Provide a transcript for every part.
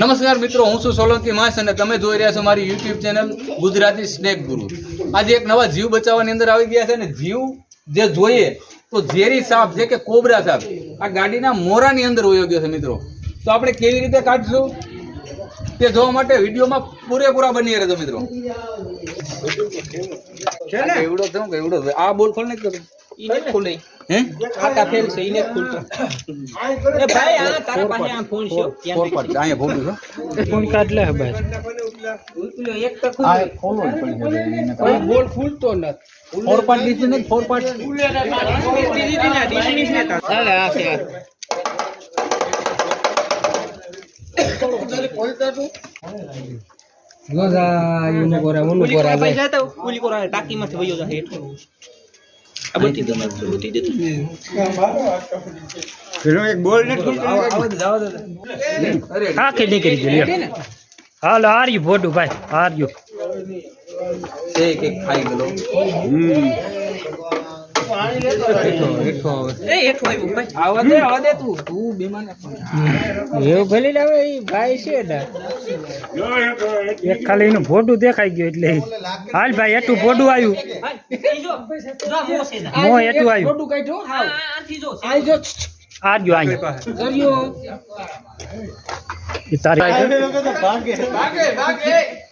નમસ્કાર મિત્રો હું છું સોલંકી માસ અને તમે જોઈ રહ્યા છો મારી યુટ્યુબ ચેનલ ગુજરાતી સ્નેક ગુરુ. આજે એક નવા જીવ બચાવવાની અંદર આવી ગયા છે અને જીવ જે જોઈએ તો ઝેરી સાપ જે કે કોબરા સાપ આ ગાડીના મોરાની અંદર વયો ગયો છે મિત્રો. તો આપણે કેવી રીતે કાઢશું? તે જોવા માટે વિડીયોમાં પૂરેપૂરા બની રહેજો મિત્રો. કેવડો છે હું કેવડો આ બોલ ખોલ ને ઈને ખુલે હે આટા ફેલ છે ઈને ખુલતો એ ભાઈ આ તારા પાસે આ ફોન છે ફોર પાર્ટ અહીંયા ભોગું છે ફોન કાઢ લે બસ ઉતલો એક તો આ ખુલે ખોલવો જ પડે છે એને. બોલ ખુલતો નથી ફોર પાર્ટ ડીશ ને ફોર પાર્ટ ચાલે આ છે કુલી કોરા ભાઈ જાતા કુલી કોરા ટાંકીમાંથી વયો જાય બધી દે બધી દે આખી નીકળી ગઈ લ્યો. હાલો હાર્યું ભોડું ભાઈ હાર્યું એક એક ખાઈ ગયેલો હેઠો આવે. એ હેઠો આવ્યું ભાઈ આવા દે આવા દે તું. તું બેમાન એવું ભલે લાવે એ ભાઈ છે એક ખાલી એનું ભોડું દેખાઈ ગયું એટલે. હાલ ભાઈ એટલું ભોડું આવ્યું. મો છે એટલું આવ્યું. હા. આથી જો આઈ જો હાર્યું આવ્યું કર્યો. એ તારી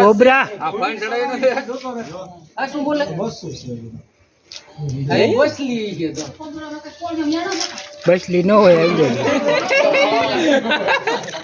કોબરા આ ફાઈન ચડાવી નથી આ શું બોલે? એ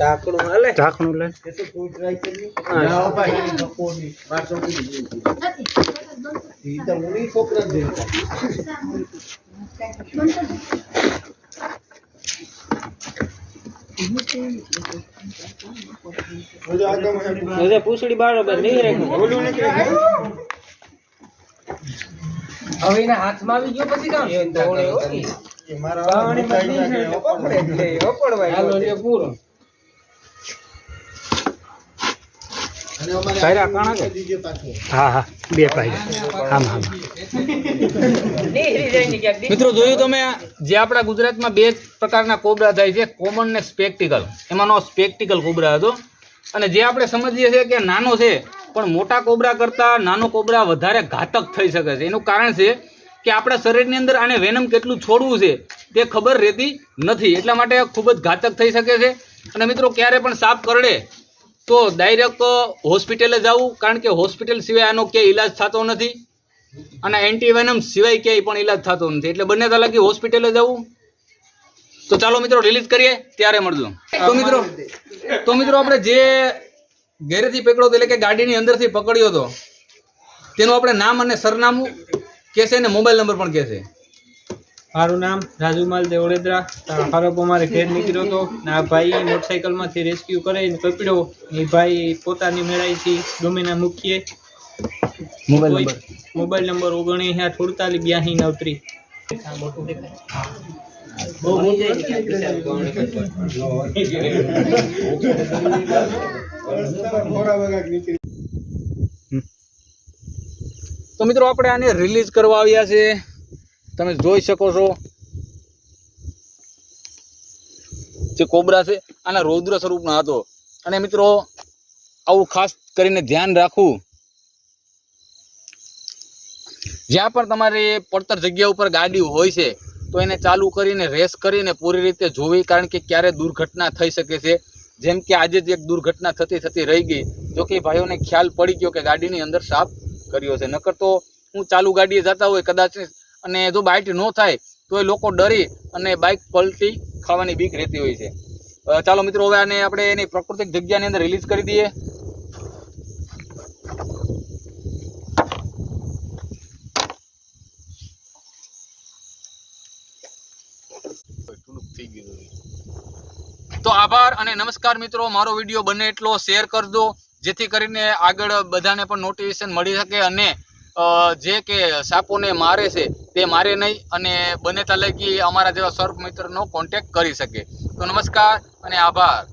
ટાકડું હાલે? ઢાંકણું લે. હવે પૂછડી બરાબર નહીં રાખ્યું. હવે એના હાથમાં આવી ગયો પછી કામ? દોડે હાલો લે કે? હા હા. બે પાઈ આમ આમ મિત્રો જોયું તમે જે આપણા ગુજરાતમાં બે પ્રકારના કોબરા થાય છે? કોમન ને સ્પેક્ટિકલ એમાંનો સ્પેક્ટિકલ કોબરા હતો. અને જે આપણે સમજીએ છીએ કે નાનો છે પણ મોટા કોબરા કરતાં નાનો કોબરા વધારે ઘાતક થઈ શકે છે. એનું કારણ છે કે આપણા શરીરની અંદર આને વેનમ કેટલું છોડવું છે તે ખબર રહેતી નથી. એટલા માટે ખૂબ જ ઘાતક થઈ શકે છે. અને મિત્રો ક્યારે પણ સાપ કરડે તો ડાયરેક્ટ હોસ્પિટલે જવું કારણ કે હોસ્પિટલ સિવાય આનો ક્યાંય ઈલાજ થતો નથી. અને એન્ટીવેનમ સિવાય ક્યાંય પણ ઈલાજ થતો નથી. એટલે બંને તાલાકી હોસ્પિટલે જવું તો ચાલો મિત્રો રિલીઝ કરીએ, ત્યારે મળજો. તો મિત્રો તો મિત્રો આપણે જે ઘેરેથી પકડ્યો હતો, એટલે કે ગાડીની અંદરથી પકડ્યો હતો, તેનું આપણે નામ અને સરનામું કહેશે અને મોબાઈલ નંબર પણ કહેશે મારું નામ રાજુમાલ દેવળેદરા આરોપો મારે ઘેર નીકળ્યો હતો ને આ ભાઈ મોટરસાઇકલમાંથી રેસ્ક્યુ કરીને પકડ્યો એ ભાઈ પોતાની મેળાઈથી ગમેના મૂકીએ મોબાઈલ નંબર. મોબાઈલ નંબર ઓગણીસ અડતાલીસ બ્યાસી નવત્રી તો મિત્રો આપણે આને રિલીઝ કરવા આવ્યા છે. તમે જોઈ શકો છો જે કોબરા છે, આના રૌદ્ર સ્વરૂપનો હતો. અને મિત્રો, આવું ખાસ કરીને ધ્યાન રાખવું. જ્યાં પણ તમારે પડતર જગ્યા ઉપર ગાડી હોય છે, તો એને ચાલુ કરીને, રેસ કરીને પૂરી રીતે જોવી, કારણ કે ક્યારે દુર્ઘટના થઈ શકે છે. જેમ કે આજે જ એક દુર્ઘટના થતી થતી રહી ગઈ. જો કે ભાઈઓને ખ્યાલ પડી ગયો કે ગાડીની અંદર સાફ કર્યો છે. નકર તો હું ચાલુ ગાડીએ જતા હોય, કદાચ અને જો બાઇટ ન થાય, તો એ લોકો ડરી અને બાઇક પલટી ખાવાની બીક રહેતી હોય છે. ચાલો મિત્રો, હવે આને આપણે એની પ્રાકૃતિક જગ્યાની અંદર રિલીઝ કરી દઈએ. તો આભાર અને નમસ્કાર મિત્રો, મારો વીડિયો બને એટલો, શેર કરજો, જેથી કરીને આગળ બધાને પણ નોટિફિકેશન મળી શકે અને જે કે સાપોને મારે છે, તે મારે નહીં અને બને તાલે અમારા જેવા સર્પ મિત્રનો કોન્ટેક્ટ કરી શકે. તો નમસ્કાર અને આભાર.